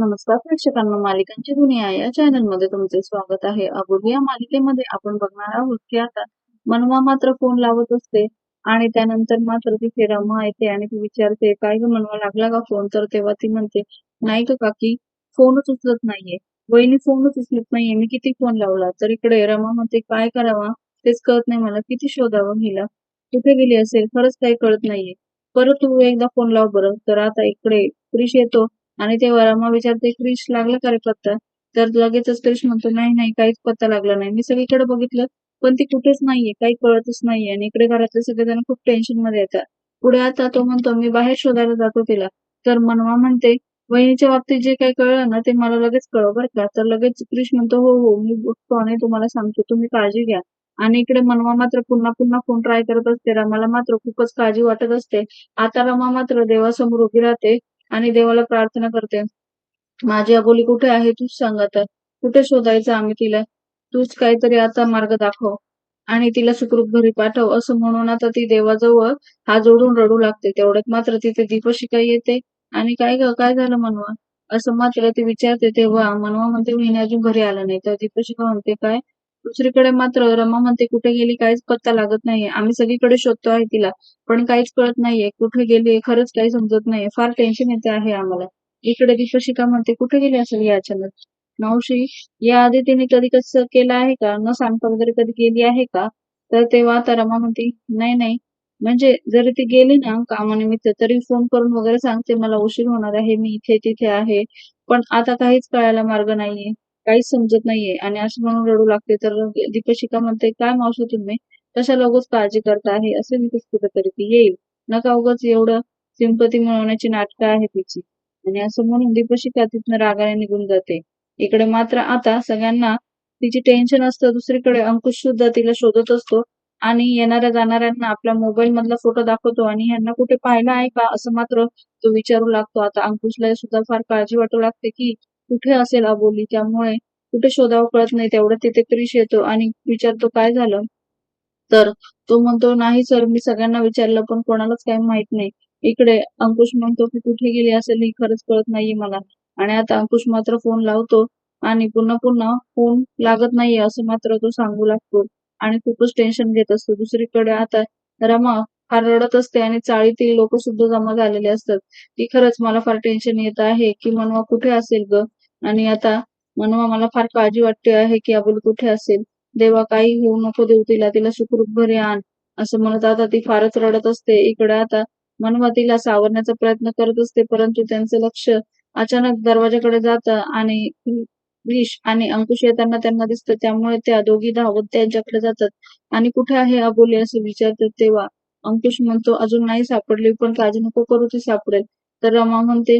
नमस्कार प्रेक्षकांना मालिकांची दुनिया या चॅनलमध्ये तुमचे स्वागत आहे. अबोल या मालिकेमध्ये आपण बघणार आहोत की आता मनवा मात्र फोन लावत असते आणि त्यानंतर मात्र तिथे रमा येते आणि ती विचारते काय ग मनवा लागला का फोन तर तेव्हा ती म्हणते नाही का काकी फोनच उचलत नाहीये. वहिनी फोनच उचलत नाहीये. मी किती फोन लावला? तर इकडे रमा म्हणते काय करावा? तेच कळत नाही मला. किती शोधावं हिला? कुठे गेली असेल? खरंच काही कळत नाहीये. परत तू एकदा फोन लाव बरं. तर आता इकडे क्रिश येतो. आणि तेव्हा रमा विचारते क्रिश लागला का रे पत्ता? तर लगेचच क्रिश म्हणतो नाही नाही काहीच पत्ता लागला नाही. मी सगळीकडे बघितलं पण ती कुठेच नाहीये काही कळतच नाहीये. आणि इकडे घरातले सगळेजण खूप टेन्शनमध्ये येतात. पुढे आता तो म्हणतो मी बाहेर शोधायला जातो तिला. तर मनवा म्हणते वहिनीच्या बाबतीत जे काही कळलं ना ते मला लगेच कळव बरं का. तर लगेच क्रिश म्हणतो हो हो मी बघतो आणि तुम्हाला सांगतो. तुम्ही काळजी घ्या. आणि इकडे मनवा मात्र पुन्हा पुन्हा फोन ट्राय करत असते. रमाला मात्र खूपच काळजी वाटत असते. आता रमा मात्र देवासमोर उभी राहते. आणि देवाला प्रार्थना करते. माझी अबोली कुठे आहे? तूच सांग आता कुठे शोधायचं आम्ही तिला? तूच काहीतरी आता मार्ग दाखव. आणि तिला सुखरूप घरी पाठव. असं म्हणून आता ती देवाजवळ हात जोडून रडू लागते. तेवढ्यात मात्र तिथे दीपशिका येते. आणि काय ग? काय झालं मनवा? असं मात्र ती विचारते तेव्हा. मनवा म्हणते मी अजून घरी आला नाही. तर दीपशिका म्हणते काय? दुसरीकडे मात्र रमा म्हणते कुठे गेली काहीच पत्ता लागत नाहीये. आम्ही सगळीकडे शोधतो आहे तिला पण काहीच कळत नाहीये. कुठे गेली खरंच काही समजत नाहीये. फार टेन्शन येते आहे आम्हाला. इकडे दीपशिका म्हणते कुठे गेली असेल या अचानक? मावशी या आधी तिने कधी कसं केलं आहे का? न सांगता वगैरे कधी गेली आहे का? तर तेव्हा आता रमा म्हणते नाही नाही. म्हणजे जरी ती गेली ना कामानिमित्त तरी फोन करून वगैरे सांगते मला उशीर होणार आहे. मी इथे तिथे आहे. पण आता काहीच कळायला मार्ग नाहीये. काहीच समजत नाहीये. आणि असं म्हणून रडू लागते. तर दीपशिका म्हणते काय मावशी तुम्ही? तशा उगाच काळजी करता आहे? असे मी कुठेतरी ती येईल? नका उगाच एवढं सिंपती मिळवण्याची नाटकं आहे तिची. आणि असं म्हणून दीपशिका तिथनं रागाने निघून जाते. इकडे मात्र आता सगळ्यांना तिची टेन्शन असतं. दुसरीकडे अंकुश सुद्धा तिला शोधत असतो. आणि येणाऱ्या जाणाऱ्यांना आपल्या मोबाईल मधला फोटो दाखवतो. आणि यांना कुठे पाहिलं आहे का? असं मात्र तो विचारू लागतो. आता अंकुशला सुद्धा फार काळजी वाटू लागते की कुठे असेल अबोली त्यामुळे कुठे शोधावं कळत नाही. तेवढं तिथे क्रिश येतो आणि विचारतो काय झालं? तर तो म्हणतो नाही सर मी सगळ्यांना विचारलं पण कोणालाच काही माहीत नाही. इकडे अंकुश म्हणतो की कुठे गेली असेल ही? खरंच कळत नाहीये मला. आणि आता अंकुश मात्र फोन लावतो आणि पुन्हा पुन्हा फोन लागत नाहीये असं मात्र तो सांगू लागतो. आणि खूपच टेन्शन घेत असतो. दुसरीकडे आता रमा फार रडत असते आणि चाळीतील लोक सुद्धा जमा झालेले असतात. की खरंच मला फार टेन्शन येत आहे. की मनवा कुठे असेल ग? आणि आता मनवा मला फार काळजी वाटते आहे की अबोल कुठे असेल? देवा काही होऊ नको देऊ तिला तिला सुखरूप घरी आण. असं म्हणत आता ती फारच रडत असते. इकडे आता मनवा तिला सावरण्याचा प्रयत्न करत असते परंतु त्यांचं लक्ष अचानक दरवाजाकडे जातं आणि विष आणि अंकुश येताना त्यांना दिसतं. त्यामुळे त्या दोघी धावत त्यांच्याकडे जातात. आणि कुठे आहे अबोली असं विचारतात तेव्हा अंकुश म्हणतो अजून नाही सापडली पण काळजी नको करू ती सापडेल. तर रमा म्हणते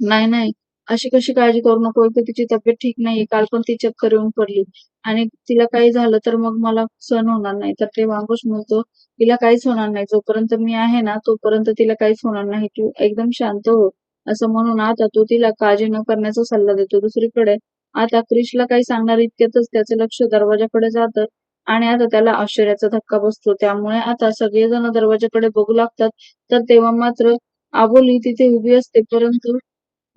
नाही नाही अशी कशी काळजी करू नको? की तिची तब्येत ठीक नाहीये. काल पण ती चक्कर येऊन पडली. आणि तिला काही झालं तर मग मला सहन होणार नाही. तर ते अंकुश म्हणतो तिला काहीच होणार नाही. जोपर्यंत मी आहे ना तोपर्यंत तिला काहीच होणार नाही. तू एकदम शांत हो. असं म्हणून आता तो तिला काळजी न करण्याचा सल्ला देतो. दुसरीकडे आता क्रिशला काही सांगणार इतक्यातच त्याचं लक्ष दरवाजाकडे जातं आणि आता त्याला आश्चर्याचा धक्का बसतो. त्यामुळे आता सगळेजण दरवाजाकडे बघू लागतात. तर तेव्हा मात्र आबोली तिथे उभी असते. परंतु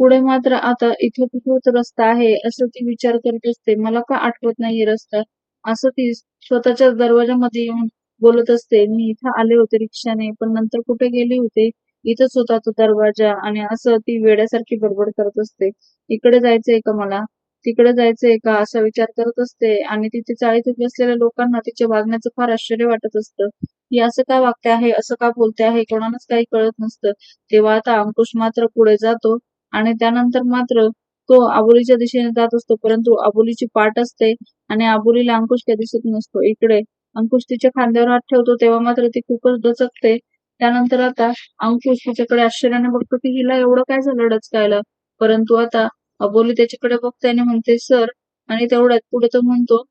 पुढे मात्र आता इथे कुठेच रस्ता आहे असं ती विचार करत असते. मला का आठवत नाहीये रस्ता? असं ती स्वतःच्या दरवाजामध्ये येऊन बोलत असते. मी इथं आले होते रिक्षाने पण नंतर कुठे गेले होते? इथंच होता तो दरवाजा आणि असं ती वेड्यासारखी बडबड करत असते. इकडे जायचंय का मला? तिकडे जायचंय का? असा विचार करत असते आणि तिथे चाळीत उभी असलेल्या लोकांना तिच्या वागण्याचं फार आश्चर्य वाटत असतं. ही असं का वागते आहे? असं का बोलते आहे? कोणालाच काही कळत नसतं. तेव्हा आता अंकुश मात्र पुढे जातो. आणि त्यानंतर मात्र तो आबोलीच्या दिशेने जात असतो परंतु आबोलीची पाठ असते आणि आबोलीला अंकुश काही दिसत नसतो. इकडे अंकुश तिच्या खांद्यावर हात ठेवतो तेव्हा मात्र ती खूपच डचकते त्यानंतर आता अंकुश तिच्याकडे आश्चर्याने बघतो की हिला एवढं काय झालं डचकायला? परंतु आता अबोली त्याच्याकडे बघते आणि म्हणते सर आणि तेवढ्यात पुढे तो म्हणतो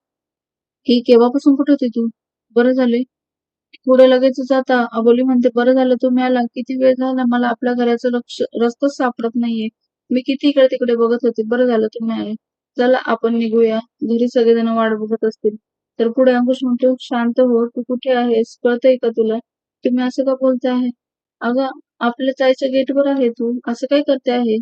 ही केव्हापासून कुठे होती तू? बरं झाले. पुढे लगेचच आता अबोली म्हणते बरं झालं तुम्ही आला. किती वेळ झाला? मला आपल्या घराचं लक्ष रस्ताच सापडत नाहीये. मी किती इकडे तिकडे बघत होते. बरं झालं तुम्ही आले. चला आपण निघूया. घरी सगळेजण वाट बघत असतील. तर पुढे अंकुश म्हणतो शांत हो. तू कुठे आहेस? कळतंय का तुला? तुम्ही असं का बोलते आहे? अगं आपल्या ताईच्या गेटवर आहे तू. असं काय करते आहे?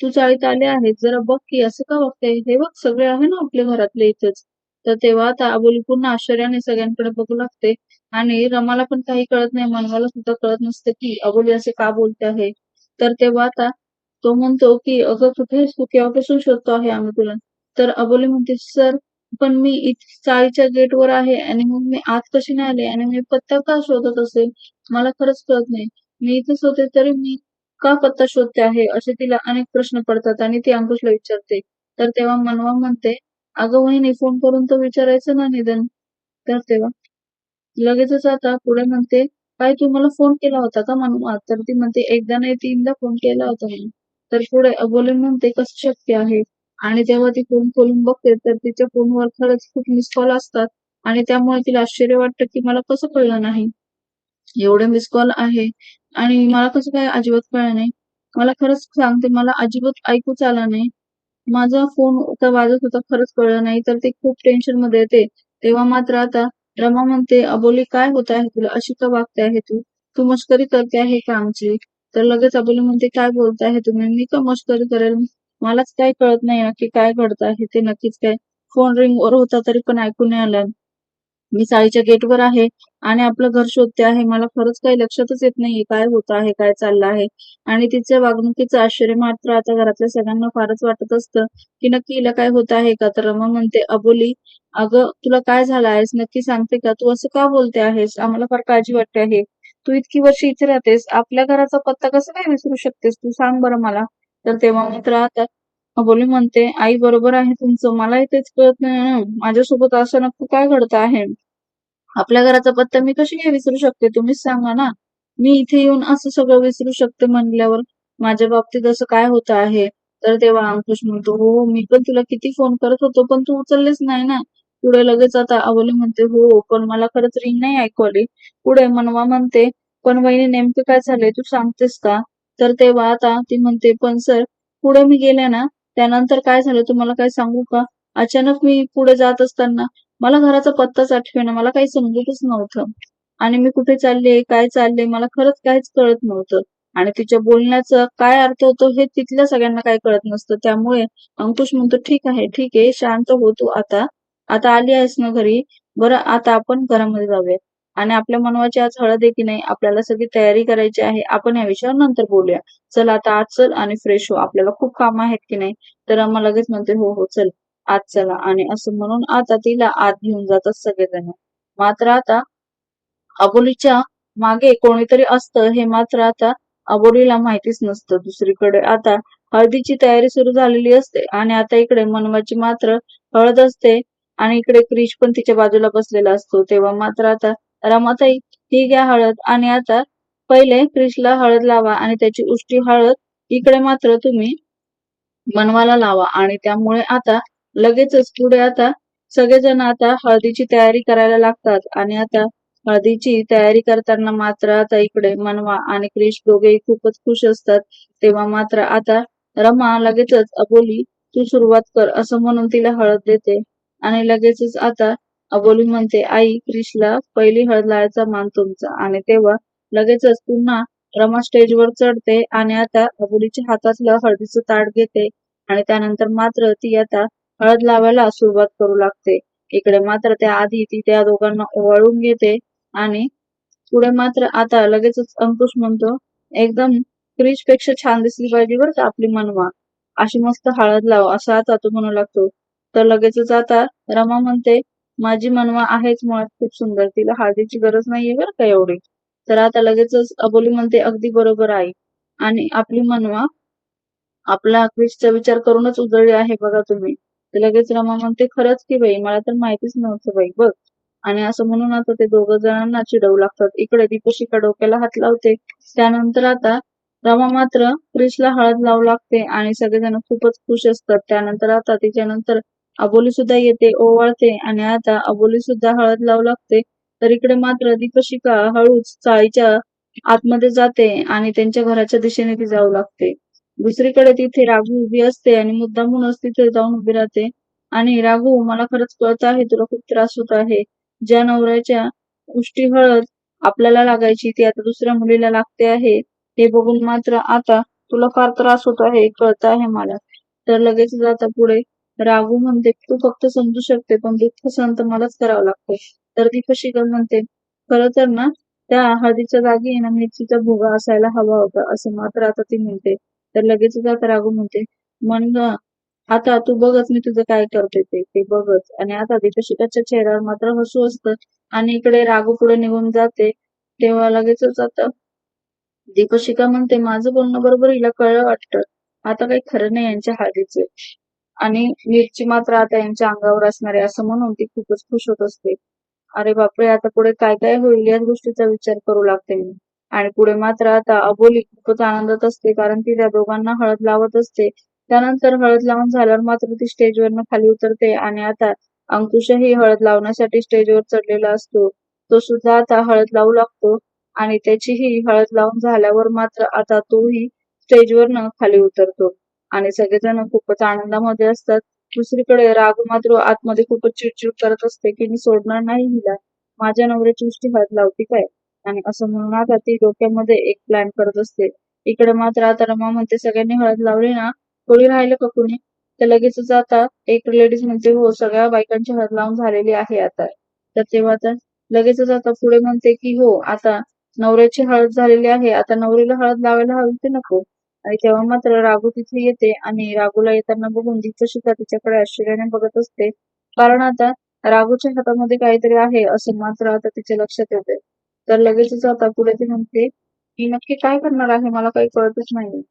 तू चाळीत आले आहेस. जरा बघ की असं का बघते हे बघ सगळे आहे ना आपल्या घरातले इथंच. तर तेव्हा आता अबोली पूर्ण आश्चर्याने सगळ्यांकडे बघू लागते. आणि रमाला पण काही कळत नाही मनवाला सुद्धा कळत नसते की अबोली असे का बोलते आहे. तर तेव्हा आता तो म्हणतो की अगं कुठे केव्हा तू? केव्हापासून शोधतो आहे आम्ही तुला? तर अबोली म्हणते सर पण मी चाळीच्या गेटवर आहे आणि मग मी आत कशी नाही आले आणि मी पत्ता का शोधत असेल? मला खरंच कळत नाही. मी इथेच होते तरी मी का पत्ता शोधते आहे? असे तिला अनेक प्रश्न पडतात आणि ती अंकुशला विचारते. तर तेव्हा मनवा म्हणते अगं वहिनी फोन करून तर विचारायचं ना निधन तर तेव्हा लगेचच आता पुढे म्हणते काय तू मला फोन केला होता का मनवा तर ती म्हणते एकदा नाही तीनदा फोन केला होता मी तर पुढे अबोले म्हणते कसं शक्य आहे? आणि तेव्हा ती फोन खोलून बघते तर तिच्या फोनवर खरंच खूप मिस कॉल असतात. आणि त्यामुळे तिला आश्चर्य वाटतं की मला कसं कळलं नाही. एवढे मिस कॉल आहे. आणि मला कसं काय अजिबात कळलं नाही. मला खरंच सांगते मला अजिबात ऐकूच आला नाही. माझा फोन का वाजत होता खरंच कळलं नाही. तर ते खूप टेन्शनमध्ये येते. तेव्हा मात्र आता रमा म्हणते अबोली काय होत आहे? तुला अशी का वागते आहे तू. तू मस्करी करते आहे का आमची? तर लगेच अबोली म्हणते काय बोलत आहे तुम्ही? मी का मस्करी करेल? मलाच काय कळत नाही नक्की काय घडत आहे. ते नक्कीच काय फोन रिंग वर होता तरी पण ऐकून नाही आलं. मी चाळीच्या गेटवर आहे आणि आपलं घर शोधते आहे. मला खरंच काही लक्षातच येत नाहीये काय होत आहे काय चाललं आहे. आणि तिच्या वागणुकीचं आश्चर्य मात्र आता घरातल्या सगळ्यांना फारच वाटत असतं की नक्की हिला काय होत आहे का? तर रमा म्हणते अबोली अगं तुला काय झालं आहेस? नक्की सांगते का? तू असं का बोलते आहेस? आम्हाला फार काळजी वाटते आहे. तू इतकी वर्ष इथे राहतेस. आपल्या घराचा पत्ता कसा काय विसरू शकतेस? तू सांग बरं मला. तर तेव्हा मित्र आता अबोली म्हणते आई बरोबर आहे तुमचं. मलाही तेच कळत नाही. माझ्यासोबत असं नक्की काय घडत आहे? आपल्या घराचा पत्ता मी कशी काय विसरू शकते? तुम्हीच सांगा ना. मी इथे येऊन असं सगळं विसरू शकते म्हणल्यावर माझ्या बाबतीत असं काय होत आहे? तर तेव्हा अंकुश म्हणतो हो मी पण तुला किती फोन करत होतो पण तू उचललेच नाही ना. पुढे लगेच आता अबोली म्हणते हो पण मला खरंच रिंग नाही ऐकू आली पुढे मनवा म्हणते पण वहिनी नेमकं काय झालंय? तू सांगतेस का? तर तेव्हा आता ती म्हणते पण सर पुढे मी गेले ना त्यानंतर काय झालं तुम्हाला काय सांगू का? अचानक मी पुढे जात असताना मला घराचा पत्ताच आठवेना मला काही समजतच नव्हतं. आणि मी कुठे चालले काय चालले मला खरंच काहीच कळत नव्हतं. आणि तिच्या बोलण्याचा काय अर्थ होतो हे तिथल्या सगळ्यांना काही कळत नसतं. त्यामुळे अंकुश म्हणतो ठीक आहे ठीक आहे शांत होतो आता. आता आली आहेस ना घरी? बरं आता आपण घरामध्ये जाऊया आणि आपल्या मनवाची आज हळद आहे की नाही आपल्याला सगळी तयारी करायची आहे. आपण या विषयावर नंतर बोलूया. चल आता आज चल आणि फ्रेश हो. आपल्याला खूप काम आहेत की नाही तर आम्हा लगेच म्हणते हो हो चल आज चला. आणि असं म्हणून आता तिला आत घेऊन जातात सगळेजण. मात्र आता अबोलीच्या मागे कोणीतरी असतं हे मात्र आता अबोलीला माहितीच नसतं. दुसरीकडे आता हळदीची तयारी सुरू झालेली असते आणि आता इकडे मनवाची मात्र हळद असते आणि इकडे क्रिश पण तिच्या बाजूला बसलेला असतो. तेव्हा मात्र आता रमाताई ही घ्या हळद आणि आता पहिले क्रिशला हळद लावा आणि त्याची उष्टी हळद इकडे मात्र तुम्ही मनवाला लावा आणि त्यामुळे आता लगेचच पुढे आता सगळेजण आता हळदीची तयारी करायला लागतात आणि आता हळदीची तयारी करताना मात्र आता इकडे मनवा आणि क्रिश दोघेही खूपच खुश असतात. तेव्हा मात्र आता रमा लगेचच अबोली तू सुरुवात कर असं म्हणून तिला हळद देते आणि लगेचच आता अबोली म्हणते आई क्रिशला पहिली हळद लावायचा मान तुमचा. आणि तेव्हा लगेचच पुन्हा रमा स्टेजवर चढते आणि आता अबोलीच्या हातातलं हळदीचं ताट घेते आणि त्यानंतर मात्र ती आता हळद लावायला सुरुवात करू लागते. इकडे मात्र त्या आधी ती त्या दोघांना ओवाळून घेते आणि पुढे मात्र आता लगेचच अंकुश म्हणतो एकदम क्रिशपेक्षा छान दिसली पाहिजे बरं का आपली मनवा. अशी मस्त हळद लाव असं आता तो म्हणू लागतो. तर लगेचच आता रमा म्हणते माझी मनवा आहेच मुळात खूप सुंदर. तिला हळदीची गरज नाहीये बरं का एवढी. तर आता लगेचच अबोली म्हणते अगदी बरोबर आहे आणि आपली मनवा आपला क्रिशचा विचार करूनच उजळली आहे बघा तुम्ही. तर लगेच रमा म्हणते खरंच की बाई मला तर माहितीच नव्हतं बाई बघ. आणि असं म्हणून आता ते दोघ जणांना चिडवू लागतात. इकडे दीपशिका डोक्याला हात लावते. त्यानंतर आता रमा मात्र क्रिशला हळद लावू लागते आणि सगळेजण खूपच खुश असतात. त्यानंतर आता तिच्यानंतर अबोली सुद्धा येते ओवाळते आणि आता अबोली सुद्धा हळद लावू लागते. तर इकडे मात्र दीपशिका हळूच चाळीच्या आतमध्ये जाते आणि त्यांच्या घराच्या दिशेने ती जाऊ लागते. दुसरीकडे तिथे राघू उभी असते आणि मुद्दामूनच तिथे जाऊन उभी राहते. आणि राघू मला खरंच कळत आहे तुला खूप त्रास होत आहे. ज्या नवऱ्याच्या उष्टी हळद आपल्याला लागायची ती आता दुसऱ्या मुलीला लागते आहे. हे बघून मात्र आता तुला फार त्रास होत आहे कळत आहे मला. तर लगेच जाता पुढे. रागू म्हणते तू फक्त समजू शकते पण दुःख सहन तर मलाच करावं लागतं. तर ती कशी म्हणते खरं तर ना त्या हळदीच्या जागी ना मिरचीचा भुगा असायला हवा होता असं मात्र आता ती म्हणते. तर लगेच आता रागू म्हणते मन आता तू बघच मी तुझं काय करते ते ते बघच. आणि आता दीपशिकाच्या चेहऱ्यावर मात्र हसू असतं. आणि इकडे रागू पुढे निघून जाते. तेव्हा लगेचच आता दीपशिका म्हणते माझं बोलणं बरोबर हिला कळलं वाटतं. आता काही खरं नाही यांच्या हळदीचे आणि मिरची मात्र आता यांच्या अंगावर असणार आहे असं म्हणून ती खूपच खुश होत असते. अरे बापरे आता पुढे काय काय होईल याच गोष्टीचा विचार करू लागते मी. आणि पुढे मात्र आता अबोली खूपच आनंदात असते कारण ती त्या दोघांना हळद लावत असते. त्यानंतर हळद लावून झाल्यावर मात्र ती स्टेजवरनं खाली उतरते आणि आता अंकुशही हळद लावण्यासाठी स्टेजवर चढलेला असतो. तो सुद्धा आता हळद लावू लागतो आणि त्याचीही हळद लावून झाल्यावर मात्र आता तोही स्टेजवरनं खाली उतरतो. आणि सगळेजण खूपच आनंदामध्ये असतात. दुसरीकडे राग मात्र आतमध्ये खूपच चिडचिड करत असते की मी सोडणार नाही हिला. माझ्या नवऱ्याची उष्टी हळद लावती काय? आणि असं म्हणून आता ती डोक्यामध्ये एक प्लॅन करत असते. इकडे मात्र आता रमा म्हणते सगळ्यांनी हळद लावली ना? कोणी राहिलं का कुणी? तर लगेचच आता एक लेडीज म्हणते हो सगळ्या बायकांची हळद लावून झालेली आहे आता. तर तेव्हा तर लगेचच आता पुढे म्हणते की हो आता नवऱ्याची हळद झालेली आहे. आता नवरीला हळद लावायला हवी ते नको? तेव्हा मात्र राघू तिथे येते आणि राघूला येताना बघून दीपशिका तिच्याकडे आश्चर्याने बघत असते. कारण आता राघूच्या हातामध्ये काहीतरी आहे असं मात्र आता तिच्या लक्षात येते. तर लगेचच आता पुढे ती म्हणते मी नक्की काय करणार आहे? मला काही कळतच नाही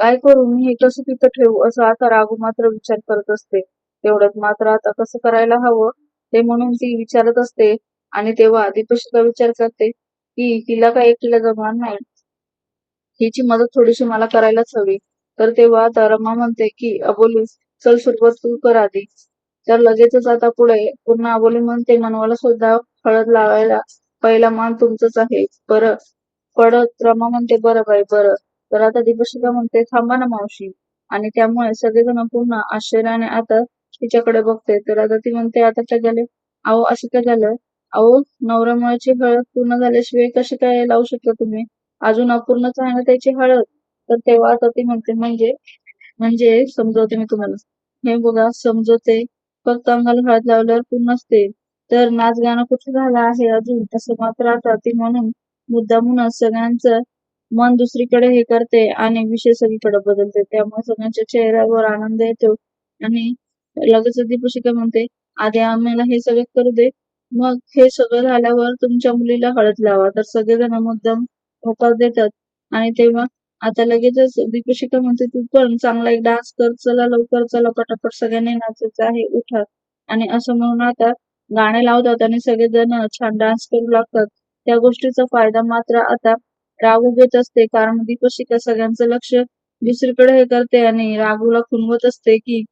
काय करू? मी हे कसं तिथं ठेवू? असं आता राघू मात्र विचार करत असते. तेवढ्यात मात्र आता कसं करायला हवं ते म्हणून ती विचारत असते आणि तेव्हा दीपशिका विचार करते की तिला काय एकटीला जमणार नाही? हिची मदत थोडीशी मला करायलाच हवी. तर तेव्हा आता रमा म्हणते की अबोली चल सुरुवात तू कर आधी. तर लगेचच आता पुढे पुन्हा अबोली म्हणते मनवाला सुद्धा हळद लावायला पहिला मान तुमचंच आहे. बरं. पडत. रमा म्हणते बरं बाई बरं. तर आता दीपशिका म्हणते थांबा ना मावशी. आणि त्यामुळे सगळेजण पुन्हा आश्चर्याने आता तिच्याकडे बघते. तर आता ती म्हणते आता काय झाले? अहो असं काय झालं? अहो नवऱ्यामुळेची हळद पूर्ण झाल्याशिवाय कशी काय लावू शकता तुम्ही? अजून अपूर्णच आहे ना त्याची हळद. तर तेव्हा आता ती म्हणते म्हणजे म्हणजे समजवते मी तुम्हाला. हे बघा समजवते. फक्त अंगाला हळद लावल्यावर पूर्ण असते. तर नाच गाणं कुठे झालं आहे अजून? असं मात्र आता ती म्हणून मुद्दामूनच सगळ्यांचं मन दुसरीकडे हे करते आणि विषय सगळीकडे बदलते. त्यामुळे सगळ्यांच्या चेहऱ्यावर आनंद येतो आणि लगेच दीपशिका म्हणते आधी आम्हाला हे सगळं करू दे. मग हे सगळं झाल्यावर तुमच्या मुलीला हळद लावा. तर सगळेजण मुद्दाम होकार देतात. आणि तेव्हा आता लगेचच दीपशिका म्हणते तू पण चांगला एक डान्स कर चला लवकर चला पटापट सगळ्यांनी नाचायचं आहे उठा. आणि असं म्हणून आता गाणे लावतात आणि सगळेजण छान डान्स करू लागतात. त्या गोष्टीचा फायदा मात्र आता राघू घेत असते कारण दीपशिका सगळ्यांचं लक्ष दुसरीकडे हे करते आणि राघूला खुनवत असते की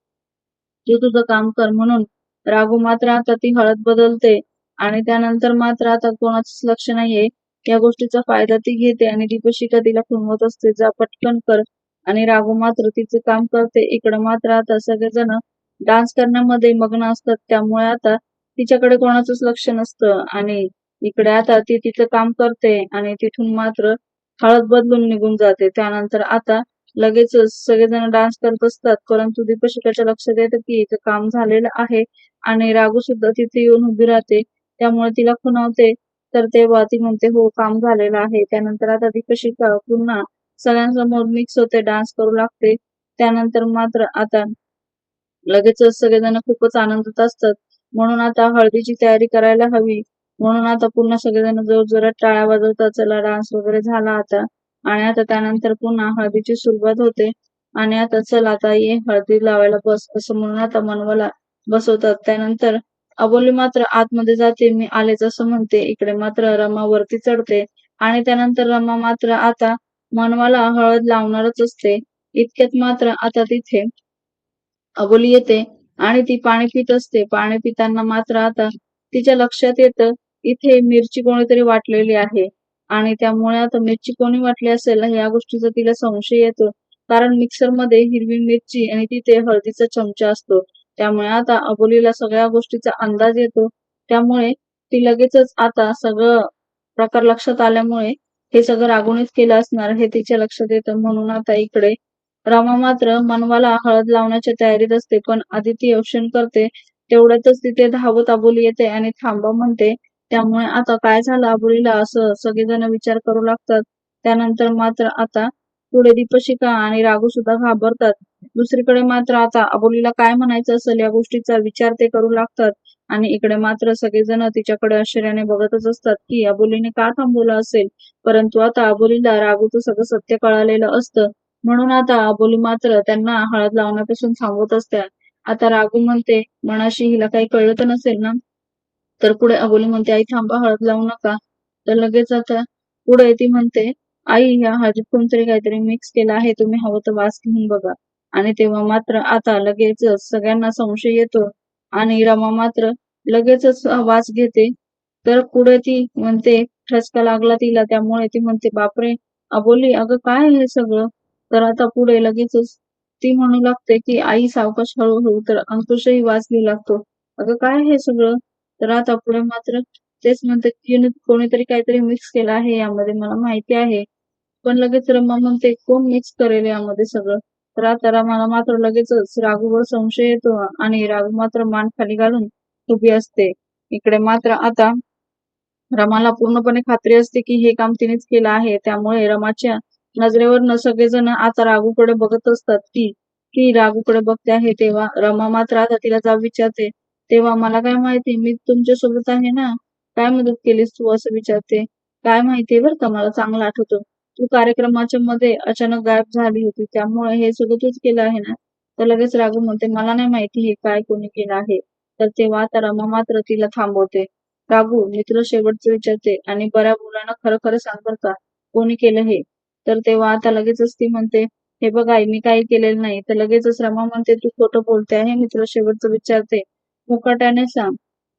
तू तुझं काम कर म्हणून राघू मात्र आता ती हळद बदलते. आणि त्यानंतर मात्र आता कोणाचंच लक्ष नाहीये. या गोष्टीचा फायदा ती घेते आणि दीपशिका तिला खुणवत असते. जा पटकन कर आणि राघू मात्र तिचे काम करते. इकडे मात्र आता सगळेजण डान्स करण्यामध्ये मग्न असतात. त्यामुळे आता तिच्याकडे कोणाचंच लक्ष नसतं. आणि इकडे आता ती तिचं काम करते आणि तिथून मात्र हळद बदलून निघून जाते. त्यानंतर आता लगेचच सगळेजण डान्स करत असतात. परंतु दीपशिकाच्या लक्षात येतं की हिचं काम झालेलं आहे आणि राघू सुद्धा तिथे येऊन उभी राहते. त्यामुळे तिला खुणावते. तर तेव्हा ती म्हणते हो काम झालेलं आहे. त्यानंतर आता दीपशिका पुन्हा सगळ्यांसमोर मिक्स होते डान्स करू लागते. त्यानंतर मात्र आता लगेचच सगळेजण खूपच आनंदात असतात. म्हणून आता हळदीची तयारी करायला हवी. म्हणून आता पुन्हा सगळेजण जोर जोरात टाळ्या वाजवतात चला डान्स वगैरे झाला आता. आणि आता त्यानंतर पुन्हा हळदीची सुरुवात होते. आणि आता चल आता ये हळदी लावायला बस असं म्हणून आता मनवाला बसवतात. त्यानंतर अबोली मात्र आतमध्ये जाते मी आलेच असं म्हणते. इकडे मात्र रमा वरती चढते आणि त्यानंतर रमा मात्र आता मनवाला हळद लावणारच असते. इतक्यात मात्र आता तिथे अबोली येते आणि ती पाणी पित असते. पाणी पिताना मात्र आता तिच्या लक्षात येतं इथे मिरची कोणीतरी वाटलेली आहे आणि त्यामुळे आता मिरची कोणी वाटली असेल या गोष्टीचा तिला संशय येतो. कारण मिक्सरमध्ये हिरवी मिरची आणि तिथे हळदीचा चमचा असतो. त्यामुळे आता अबोलीला सगळ्या गोष्टीचा अंदाज येतो. त्यामुळे ती लगेचच आता सगळं प्रकार लक्षात आल्यामुळे हे सगळं रागुणीत केलं असणार हे तिच्या लक्षात येतं. म्हणून आता इकडे रामा मात्र मनवाला हळद लावण्याच्या तयारीत असते पण आदिती औषण करते. तेवढ्यातच तिथे धावत अबोली येते आणि थांबा म्हणते. त्यामुळे आता काय झालं? अबोलीला असं सगळेजण विचार करू लागतात. त्यानंतर मात्र आता पुढे दीपशिका आणि रागू सुद्धा घाबरतात. दुसरीकडे मात्र आता अबोलीला काय म्हणायचं असेल या गोष्टीचा विचार ते करू लागतात. आणि इकडे मात्र सगळेजण तिच्याकडे आश्चर्याने बघतच असतात की अबोलीने का थांबवलं असेल? परंतु आता अबोलीला राघूचं सगळं सत्य कळालेलं असतं. म्हणून आता अबोली मात्र त्यांना हळद लावण्यापासून थांबवत असत्या आता रागू म्हणते मनाशी हिला काही कळलं तर नसेल ना? तर पुढे अबोली म्हणते आई थांबा हळद लावू नका. तर लगेच आता पुढे ती म्हणते आई या हळदीत कोणतरी काहीतरी मिक्स केलं आहे तुम्ही हवं तर वास घेऊन बघा. आणि तेव्हा मात्र आता लगेचच सगळ्यांना संशय येतो आणि रमा मात्र लगेचच वास घेते. तर पुढे ती म्हणते ठसका लागला तिला त्यामुळे ती म्हणते बापरे अबोली अगं काय हे सगळं? तर आता पुढे लगेचच ती म्हणू लागते की आई सावकाश हळूहळू तर अंकुशही वास घेऊ लागतो. अगं काय हे सगळं? तर आता पुढे मात्र तेच म्हणते की कोणीतरी काहीतरी मिक्स केलं आहे यामध्ये मला माहिती आहे. पण लगेच रमा म्हणते कोण मिक्स करेल यामध्ये सगळं? तर आता रमाला मात्र लगेचच राघूवर संशय येतो आणि राघू मात्र मान खाली घालून उभी असते. इकडे मात्र आता रमाला पूर्णपणे खात्री असते की हे काम तिनेच केलं आहे. त्यामुळे रमाच्या नजरेवर सगळेजण आता राघूकडे बघत असतात की ती राघूकडे बघते आहे तेव्हा रमा मात्र आता तिला जाब विचारते. तेव्हा मला काय माहिती मी तुमच्यासोबत आहे ना? काय मदत केलीस तू असं विचारते? काय माहिती बरं का? मला चांगलं आठवतं. तू कार्यक्रमाच्या मध्ये अचानक गायब झाली होती. त्यामुळे हे सगळं तूच केलं आहे ना? तर लगेच राघू म्हणते मला नाही माहिती हे काय कोणी केलं आहे. तर तेव्हा आता रमा मात्र तिला थांबवते. राघू मी तुला शेवटचं विचारते आणि बऱ्या मुलांना खरं खरं सांग का कोणी केलं हे? तर तेव्हा आता लगेचच ती म्हणते हे बघ आई मी काही केलेलं नाही. तर लगेचच रमा म्हणते तू खोटं बोलते आहे मी तुला शेवटचं विचारते. मुकाट्याने सांग.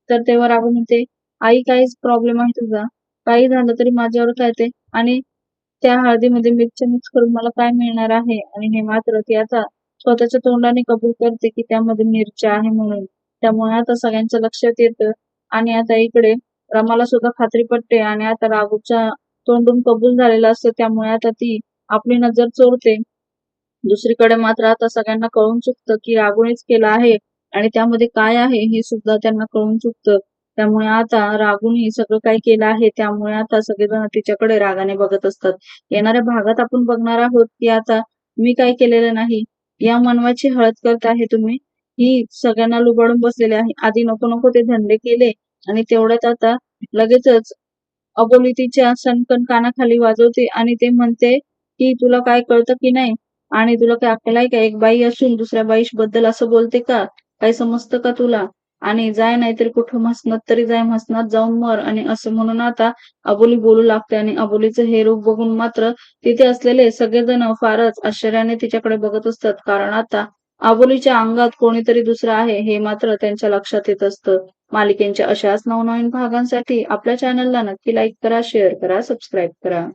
तर तेव्हा राघू म्हणते आई काहीच प्रॉब्लेम आहे तुझा. काही झालं तरी माझ्यावर काय ते? आणि त्या हळदीमध्ये मिरच्या मिक्स करून मला काय मिळणार आहे? आणि हे मात्र ती आता स्वतःच्या तोंडाने कबूल करते की त्यामध्ये मिरच्या आहे म्हणून. त्यामुळे आता सगळ्यांचं लक्षात येतं. आणि आता इकडे रमाला सुद्धा खात्री पडते आणि आता राघूच्या तोंडून कबूल झालेला असतं. त्यामुळे आता ती आपली नजर चोरते. दुसरीकडे मात्र आता सगळ्यांना कळून चुकतं की राघूनेच केलं आहे आणि त्यामध्ये काय आहे हे सुद्धा त्यांना कळून चुकतं. त्यामुळे आता रागूनही सगळं काही केलं आहे त्यामुळे आता सगळेजण तिच्याकडे रागाने बघत असतात. येणाऱ्या भागात आपण बघणार आहोत की आता मी काय केलेलं नाही या मनवाची हळद करत आहे तुम्ही. ही सगळ्यांना लुबाडून बसलेले आहे. आधी नको नको ते धंदे केले आणि तेवढ्यात आता लगेचच अबोलितीच्या सनकन कानाखाली वाजवते आणि ते म्हणते की तुला काय कळतं की नाही? आणि तुला काय अक्कल आहे का? एक बाई असून दुसऱ्या बाईशबद्दल असं बोलते का? काही समजतं का तुला? आणि जाय नाहीतरी कुठं म्हसनात तरी जाय म्हसनात जाऊन मर. आणि असं म्हणून आता अबोली बोलू लागते आणि अबोलीचं हे रूप बघून मात्र तिथे असलेले सगळेजण फारच आश्चर्याने तिच्याकडे बघत असतात. कारण आता अबोलीच्या अंगात कोणीतरी दुसरं आहे हे मात्र त्यांच्या लक्षात येत असतं. मालिकेच्या अशाच नवनवीन भागांसाठी आपल्या चॅनलला नक्की लाईक करा शेअर करा सबस्क्राईब करा.